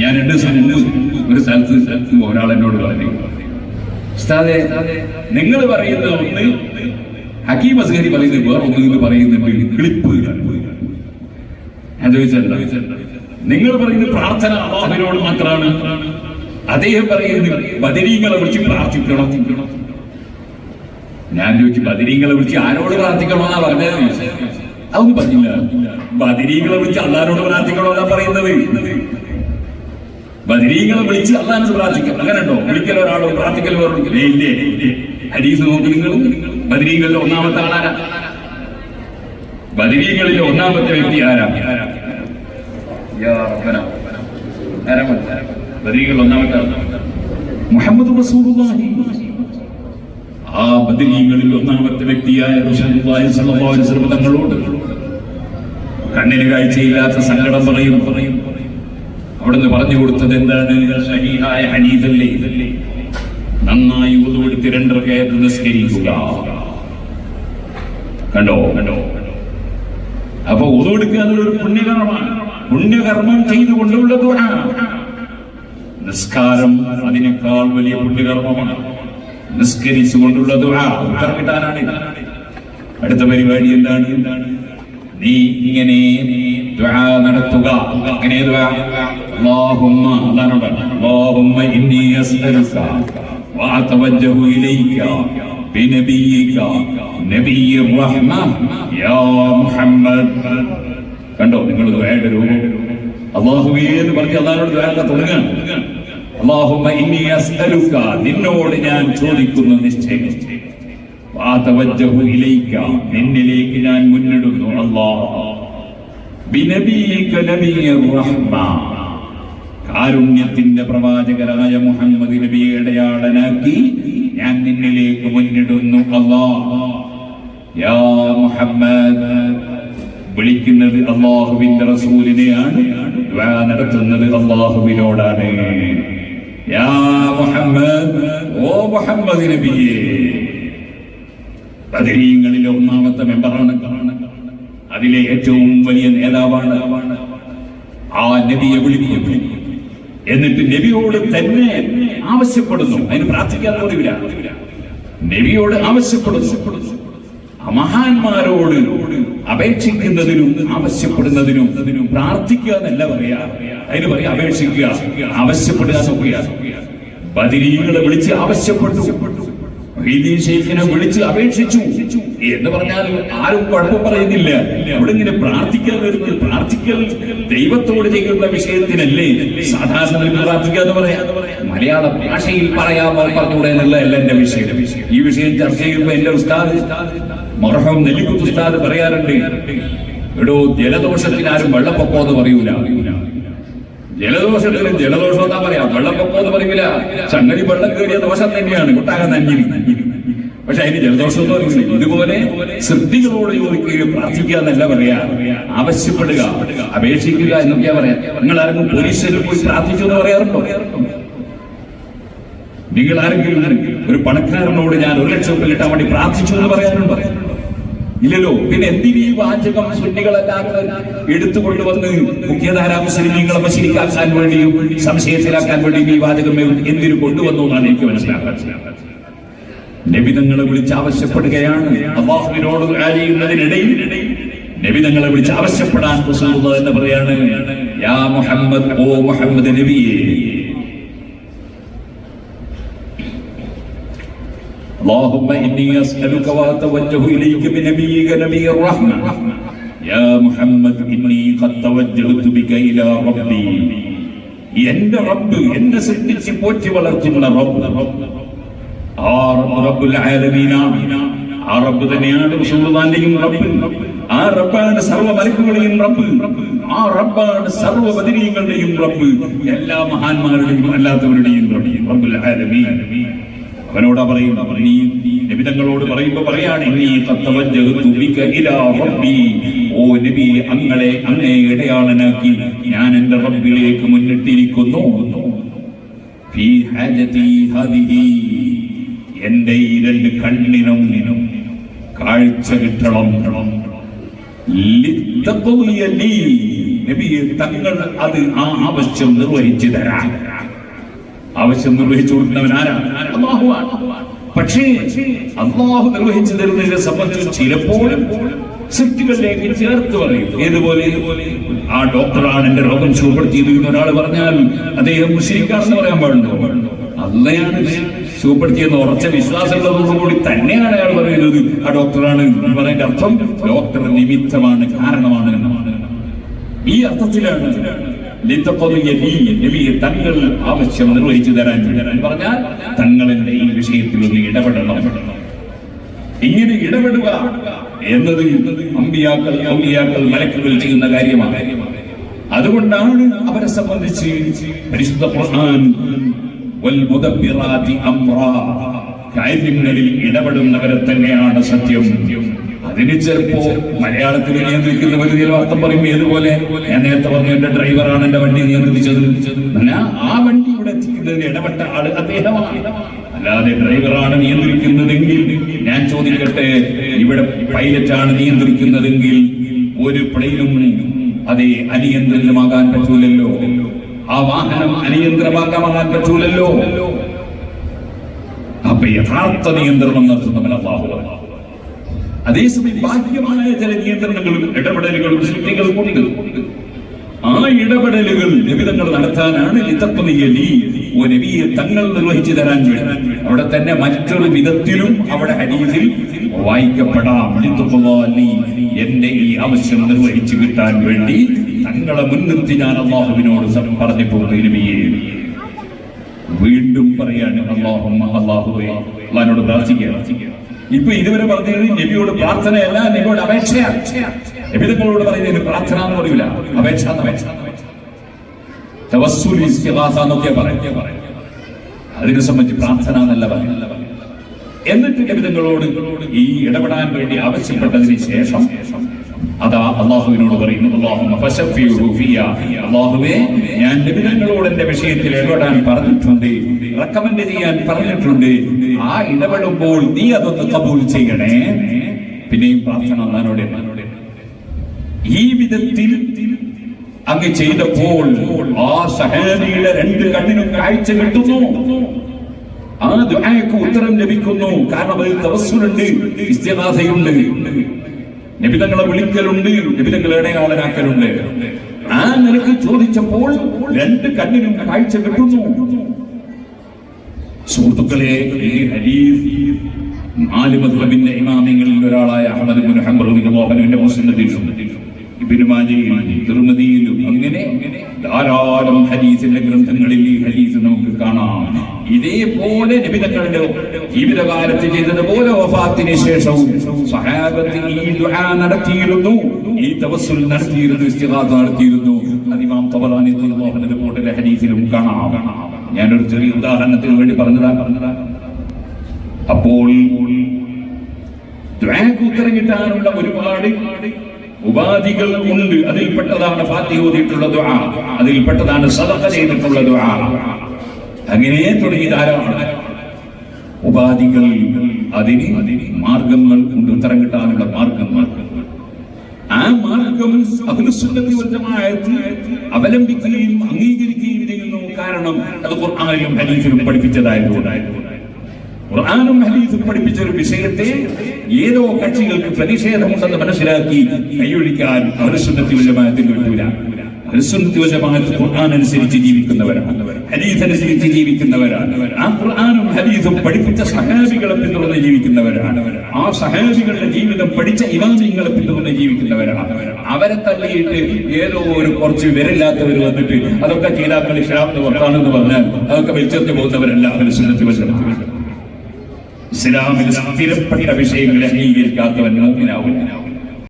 ഞാൻ രണ്ട് മുമ്പ് ഒരു സ്ഥലത്ത് സ്ഥലത്ത് ഒരാൾ എന്നോട് പറഞ്ഞു. നിങ്ങൾ പറയുന്ന ഒന്ന് ഹക്കീം അസ്ഗരി പറയുന്നത് വേറെ ഒന്നും പറയുന്നുണ്ട് ക്ലിപ്പ് ഞാൻ ചോദിച്ചിട്ടുണ്ട് നിങ്ങൾ പറയുന്ന പ്രാർത്ഥന അള്ളാഹുവിനോട് മാത്രമാണ്. അദ്ദേഹം പറയുന്നത് ബദരീങ്ങളെ വിളിച്ച് പ്രാർത്ഥിക്കണം. ഞാൻ ചോദിച്ചു ബദരീങ്ങളെ വിളിച്ച് ആരോട് പ്രാർത്ഥിക്കണമെന്നാ പറഞ്ഞത്? അതൊന്നും പറഞ്ഞില്ല. ബദരീങ്ങളെ വിളിച്ച് അള്ളാരോട് പ്രാർത്ഥിക്കണമെന്നാ പറയുന്നത്? ബദരീങ്ങളെ വിളിച്ച് അള്ളാഹാനെ പ്രാർത്ഥിക്കാം. അങ്ങനെ ഉണ്ടോ വിളിക്കൽ ഒരാളോ പ്രാർത്ഥിക്കൽ ഹരീസ് നോക്കി നിങ്ങൾ ബദരീങ്ങളിലെ ഒന്നാമത്തെ ആളാരാ? ബദരീകളിലെ ഒന്നാമത്തെ വ്യക്തി ആരാ? ഒന്നാമത്തെ. മുഹമ്മദ് റസൂലുള്ളാഹി. ആ ഒന്നാമത്തെ വ്യക്തിയായ അലൈഹി തങ്ങളോട് കണ്ണിന് കാഴ്ചയില്ലാത്ത സങ്കടം പറയും പറയും. അവിടുന്ന് പറഞ്ഞു കൊടുത്തത് എന്താണ്? ഷഹീഹായ നന്നായി ഉതുവെടുത്ത് രണ്ടര കയറ് നിസ്കരിക്കുക. കണ്ടോ? കണ്ടോ അപ്പൊ ഉതുവെടുക്കുക എന്നുള്ളൊരു പുണ്യകർമ്മമാണ്. പുണ്യകർമ്മം ചെയ്തുകൊണ്ടുള്ള ദുആ. നിസ്കാരം അതിനേക്കാൾ വലിയ പുണ്യകർമ്മമാണ്. നിസ്കരിച്ചുകൊണ്ടുള്ള ദുആ. ഉത്തരം കിട്ടാനാണ്. അടുത്ത പരിപാടി എന്താണ്? നീ ഇങ്ങനെ നടത്തുക. കണ്ടോ? നിങ്ങൾ ദുആയുടെ രൂപം അല്ലാഹുവേ എന്ന് പറഞ്ഞ് അല്ലാഹുവോട് ദുആ തുടങ്ങുക അല്ലാഹുമ്മ ഇന്നി നിന്നോട് ഞാൻ ചോദിക്കുന്നു നിശ്ചയിച്ചു ഇലൈക നിന്നിലേക്ക് ഞാൻ മുന്നിടുന്നു. അല്ലാഹ്. കാരുണ്യത്തിന്റെ പ്രവാചകരായ മുഹമ്മദ് നബിയുടെ ആടനാക്കി ഞാൻ നിന്നിലേക്ക് മുന്നിടുന്നു യാ മുഹമ്മദ് വിളിക്കുന്നത് അള്ളാഹുവിന്റെ റസൂലിനെയാണ്. നടത്തുന്നത് അള്ളാഹുവിനോടാണ് യാ മുഹമ്മദ് ഓ മുഹമ്മദ് ഒന്നാമത്തെ മെമ്പറാണ് അതിലെ ഏറ്റവും വലിയ നേതാവാണ് ആ നബിയെ വിളിക്കും എന്നിട്ട് നബിയോട് തന്നെ ആവശ്യപ്പെടുന്നു. അതിന് പ്രാർത്ഥിക്കാൻ പോലുമില്ല നബിയോട് ആവശ്യപ്പെടുന്നു. മഹാന്മാരോട് അപേക്ഷിക്കുന്നതിനും ആവശ്യപ്പെടുന്നതിനും പ്രാർത്ഥിക്കുക എന്നല്ല പറയാ. അതിന് പറയാ അപേക്ഷിക്കുക ആവശ്യപ്പെടുക നോക്കുക ബദിരീകളെ വിളിച്ച് ആവശ്യപ്പെട്ടു. വിളിച്ച് അപേക്ഷിച്ചു. എന്ന് പറഞ്ഞാൽ ആരും കുഴപ്പം പറയുന്നില്ല. അവിടെ ഇങ്ങനെ പ്രാർത്ഥിക്കാൻ പ്രാർത്ഥിക്കൽ ദൈവത്തോട് ചെയ്യുന്ന വിഷയത്തിനല്ലേ സാധാരണ പ്രാർത്ഥിക്കുക എന്ന് പറയാ. മലയാള ഭാഷയിൽ പറയാമോ പറഞ്ഞൂടെ എന്നുള്ള അല്ല എന്റെ വിഷയം. ഈ വിഷയം ചർച്ച ചെയ്യുമ്പോൾ എന്റെ ഉസ്താദ് മർഹം നെല്ലിക്കുത്ത് ഉസ്താദ് പറയാറുണ്ട്. എടോ ജലദോഷത്തിന് ആരും വെള്ളപ്പൊക്കം എന്ന് പറയൂല. ജലദോഷത്തിന് ജലദോഷം എന്നാ പറയാ? വെള്ളപ്പൊക്കം എന്ന് പറയൂല. സംഗതി വെള്ളം കയറിയ ദോഷം തന്നെയാണ്. ഒട്ടാകെ നഞ്ഞിരി പക്ഷെ അതിന് ജലദോഷം ഇതുപോലെ സൃഷ്ടികളോട് ചോദിക്കുകയും പ്രാർത്ഥിക്കുക എന്നല്ല പറയാ. ആവശ്യപ്പെടുക അപേക്ഷിക്കുക എന്നൊക്കെയാ പറയാ. നിങ്ങൾ ആരെങ്കിലും പോലീസിൽ പോയി പ്രാർത്ഥിച്ചു എന്ന് പറയാറുണ്ടോ? നിങ്ങൾ ആരെങ്കിലും ഒരു പണക്കാരനോട് ഞാൻ ഒരു ലക്ഷം രൂപ കിട്ടാൻ വേണ്ടി പ്രാർത്ഥിച്ചു എന്ന് പറയാറുണ്ടോ? ഇല്ലല്ലോ. പിന്നെ എന്തിനീ വാചകം സുന്നികളല്ലാതെ എടുത്തുകൊണ്ടുവന്ന് മുഖ്യധാരാ മുസ്ലിങ്ങളെ മശരിക്കാക്കാൻ വേണ്ടിയും സംശയത്തിലാക്കാൻ വേണ്ടിയും ഈ വാചകം എന്തിനു കൊണ്ടുവന്നു എന്നാണ് എനിക്ക് മനസ്സിലാക്കാൻ നബിതങ്ങളെ വിളിച്ച് ആവശ്യപ്പെടുകയാണ് അള്ളാഹുവിനോട് ചെയ്യുന്നതിനിടയിൽ നബിതങ്ങളെ വിളിച്ച് ആവശ്യപ്പെടാൻ റസൂലുള്ളാഹി എന്ന് പറയാണ് യാ മുഹമ്മദ് ഓ മുഹമ്മദ് നബിയേ اللهم إني أسألك وأتوجه إليك بنبيك نبي الرحمة يا محمد إني قد توجهت بك إلى ربي എന്റെ റബ്ബ് എന്നെ സൃഷ്ടിച്ച് പോറ്റി വളർത്തുന്ന റബ്ബ് ആ റബ്ബ് റബ്ബുൽ തന്നെയാണ് റസൂലുള്ളാഹിന്റെയും റബ്ബ്. ആ റബ്ബാണ് സർവ മലക്കുകളെയും റബ്ബ്. ആ റബ്ബാണ് സർവ ബദരീങ്ങളുടെയും റബ്ബ്. എല്ലാ മഹാന്മാരുടെയും അല്ലാത്തവരുടെയും റബ്ബ്. റബ്ബുൽ ആലമീൻ. അവനോടാ പറയുന്ന നീ നബിതങ്ങളോട് പറയുമ്പോ പറയാണ് നീ റബ്ബി. ഓ നബി അങ്ങളെ അങ്ങേ ഇടയാളനാക്കി ഞാൻ എന്റെ റബ്ബിലേക്ക് മുന്നിട്ടിരിക്കുന്നു. എന്റെ ഈ രണ്ട് കണ്ണിനും കാഴ്ച കിട്ടണം തങ്ങൾ അത് ആ ആവശ്യം നിർവഹിച്ചു തരാം. ആവശ്യം നിർവഹിച്ചു കൊടുക്കുന്നവൻ ആരാണ് പക്ഷേ അള്ളാഹു നിർവഹിച്ചു തരുന്നതിനെ സംബന്ധിച്ച് ചിലപ്പോൾ സൃഷ്ടികളിലേക്ക് ചേർത്ത് പറയും. ഏതുപോലെ? ആ ഡോക്ടറാണ് എന്റെ രോഗം ചൂപ്പെടുത്തിയത് എന്ന് ഒരാൾ പറഞ്ഞാൽ അദ്ദേഹം മുസ്ലിക്കാണെന്ന് പറയാൻ പാടുണ്ടോ? അല്ലയാണ് സുഖപ്പെടുത്തിയെന്ന് ഉറച്ച വിശ്വാസമുള്ളതോടുകൂടി തന്നെയാണ് അയാൾ പറയുന്നത്. ആ ഡോക്ടറാണ്. പറയാൻ അർത്ഥം ഡോക്ടർ നിമിത്തമാണ് കാരണമാണ്. ഈ അർത്ഥത്തിലാണ് തങ്ങൾ ആവശ്യം നിർവഹിച്ചു തരാൻ പറഞ്ഞാൽ തങ്ങളുടെ ഈ വിഷയത്തിൽ ഒന്ന് ഇടപെടണം. ഇങ്ങനെ ഇടപെടുക എന്നത് അമ്പിയാക്കൾ ഔലിയാക്കൾ മലക്കുകൾ ചെയ്യുന്ന കാര്യമാണ്. അതുകൊണ്ടാണ് അവരെ സംബന്ധിച്ച് പരിശുദ്ധ ഖുർആൻ കാര്യങ്ങളിൽ ഇടപെടുന്നവരെ തന്നെയാണ് സത്യം. അതിന് ചിലപ്പോ മലയാളത്തിൽ നിയന്ത്രിക്കുന്നവർ ചില അർത്ഥം പറയും ഏതുപോലെ? ഞാൻ നേരത്തെ പറഞ്ഞ എന്റെ ഡ്രൈവറാണ് എന്റെ വണ്ടി നിയന്ത്രിച്ചത്. ആ വണ്ടി ഇവിടെ എത്തിക്കുന്നതിന് ഇടപെട്ട ആൾ അദ്ദേഹമാണ്. അല്ലാതെ ഡ്രൈവറാണ് നിയന്ത്രിക്കുന്നതെങ്കിൽ ഞാൻ ചോദിക്കട്ടെ ഇവിടെ പൈലറ്റാണ് നിയന്ത്രിക്കുന്നതെങ്കിൽ ഒരു പ്ലെയിനും അതെ അനിയന്ത്രിതമാകാൻ പറ്റൂലല്ലോ. ആ വാഹനം അനിയന്ത്രമാക്കാൻ പറ്റൂലല്ലോ. അപ്പൊ യഥാർത്ഥ നിയന്ത്രണം അള്ളാഹുവാണ് അതേസമയം ബാഹ്യമായ ചില നിയന്ത്രണങ്ങളും ഇടപെടലുകളും സൃഷ്ടികളും ഉണ്ട് ആ ഇടപെടലുകൾ ലഭിതങ്ങൾ നടത്താനാണ് നബിയെ തങ്ങൾ നിർവഹിച്ചു തരാൻ വേണ്ടി. അവിടെ തന്നെ മറ്റൊരു വിധത്തിലും അവിടെ ഹരീതിൽ വായിക്കപ്പെടാം. എന്റെ ഈ ആവശ്യം നിർവഹിച്ചു കിട്ടാൻ വേണ്ടി തങ്ങളെ മുൻനിർത്തി ഞാൻ അള്ളാഹുവിനോട് പറഞ്ഞു പോകുന്നു വീണ്ടും പറയാണ് അള്ളാഹുമ്മ അള്ളാഹുവേ. അള്ളഹാനോട് പ്രാർത്ഥിക്കുക. ഇപ്പൊ ഇതുവരെ പറഞ്ഞത് നബിയോട് പ്രാർത്ഥനയല്ല നബിയോട് അപേക്ഷയാണ് നബിതങ്ങളോട് പറയുന്നത് പ്രാർത്ഥന എന്ന് പറയൂല അപേക്ഷ അതിനെ സംബന്ധിച്ച് പ്രാർത്ഥന എന്നല്ല പറയുന്നത്. എന്നിട്ട് നബിതങ്ങളോട് ഈ ഇടപെടാൻ വേണ്ടി ആവശ്യപ്പെട്ടതിന് ശേഷം അതാ അള്ളാഹുവിനോട് പറയുന്നു. അള്ളാഹുവേ ഞാൻ നിബിധങ്ങളോട് എന്റെ വിഷയത്തിൽ ഇടപെടാൻ പറഞ്ഞിട്ടുണ്ട് റെക്കമെൻഡ് ചെയ്യാൻ പറഞ്ഞിട്ടുണ്ട്. ആ ഇടപെടുമ്പോൾ നീ അതൊന്ന് കബൂൽ ചെയ്യണേ. പിന്നെയും പ്രാർത്ഥന അള്ളഹാനോട് ഈ വിധത്തിൽ അങ്ങ് ചെയ്തപ്പോൾ ആ സഹാബിയുടെ രണ്ട് കണ്ണിനും കാഴ്ച കിട്ടുന്നു. ആ ദുആക്ക് ഉത്തരം ലഭിക്കുന്നു. കാരണം അതിൽ തവസ്സുലുണ്ട് ഇസ്തിഗാസയുണ്ട് നബിതങ്ങളെ വിളിക്കലുണ്ട് നിബിതങ്ങളെ ഇടയാളരാക്കലുണ്ട്. ആ നിനക്ക് ചോദിച്ചപ്പോൾ രണ്ട് കണ്ണിനും കാഴ്ച കിട്ടുന്നു. സുഹൃത്തുക്കളെ ഈ നാല് മദ്ഹബിന്റെ ഇമാമിങ്ങളിൽ ഒരാളായ അഹമ്മദ് ബിൻ ഹംബർ റളിയല്ലാഹുവിന്റെ മുസ്ലിമിലും ഇബ്നു മാജയിലും അങ്ങനെ ധാരാളം ഹരീസിന്റെ ഗ്രന്ഥങ്ങളിൽ ഈ ഹദീസ് നമുക്ക് കാണാം. ഇതേപോലെ നബിതങ്ങളുടെ ജീവിതകാലത്ത് ചെയ്തതുപോലെ വഫാത്തിന് ശേഷവും സഹാബത്തിൽ ഈ ദുആ നടത്തിയിരുന്നു. ഈ തവസ്സുൽ നടത്തിയിരുന്നു ഇസ്തിഗാസ നടത്തിയിരുന്നു. അതിമാം തബറാനി റളിയല്ലാഹു റിപ്പോർട്ടിലെ ഹദീസിലും കാണാം. ഞാനൊരു ചെറിയ ഉദാഹരണത്തിന് വേണ്ടി പറഞ്ഞതാ. പറഞ്ഞതാ അപ്പോൾ ഉത്തരം കിട്ടാനുള്ള ഒരുപാട് ഉപാധികൾ ഉണ്ട്. അതിൽപ്പെട്ടതാണ് ഫാത്തി ഓതിയിട്ടുള്ള ദുആ. അതിൽപ്പെട്ടതാണ് സദഖ ചെയ്തിട്ടുള്ള ദുആ. അങ്ങനെ തുടങ്ങി ധാരാളം ഉപാധികൾ അതിന് മാർഗങ്ങൾ ഉണ്ട്. ഉത്തരം കിട്ടാനുള്ള മാർഗങ്ങൾ. ആ മാർഗം അവലംബിക്കുകയും അംഗീകരിക്കുകയും ചെയ്യുന്നു. കാരണം അത് ഖുർആനിലും ഹദീസിലും പഠിപ്പിച്ചതായതുകൊണ്ടായിരുന്നു ഖുർആാനും ഹദീസും പഠിപ്പിച്ച ഒരു വിഷയത്തെ ഏതോ കക്ഷികൾക്ക് പ്രതിഷേധമുണ്ടെന്ന് മനസ്സിലാക്കി കൈയൊഴിക്കാൻ വല്ലമായത്തിൽ പറ്റൂല. വല്ലമായത്ത് ഖുർആൻ അനുസരിച്ച് ജീവിക്കുന്നവരാണ്. ഹദീസ് അനുസരിച്ച് ജീവിക്കുന്നവരാണ്. ആ ഖുർആാനും ഹദീസും പഠിപ്പിച്ച സഹാബികളെ പിന്തുടർന്ന് ജീവിക്കുന്നവരാണ്. ആ സഹാബികളുടെ ജീവിതം പഠിച്ച ഇമാമിങ്ങളെ പിന്തുടർന്ന് ജീവിക്കുന്നവരാണ്. അവരെ തള്ളിയിട്ട് ഏതോ ഒരു കുറച്ച് വിവരമില്ലാത്തവർ വന്നിട്ട് അതൊക്കെ ചെയ്താക്കൾ ഇസ്ലാമിന് വർത്താണെന്ന് പറഞ്ഞാൽ അതൊക്കെ വെളിച്ചത്തിൽ പോകുന്നവരല്ല അവരസുന്നത്തി വല്ലമായത്ത് ഇസ്ലാമിൽ സ്ഥിരപ്പെട്ട വിഷയങ്ങളെ അംഗീകരിക്കാത്തവൻ മോമിനാവില്ല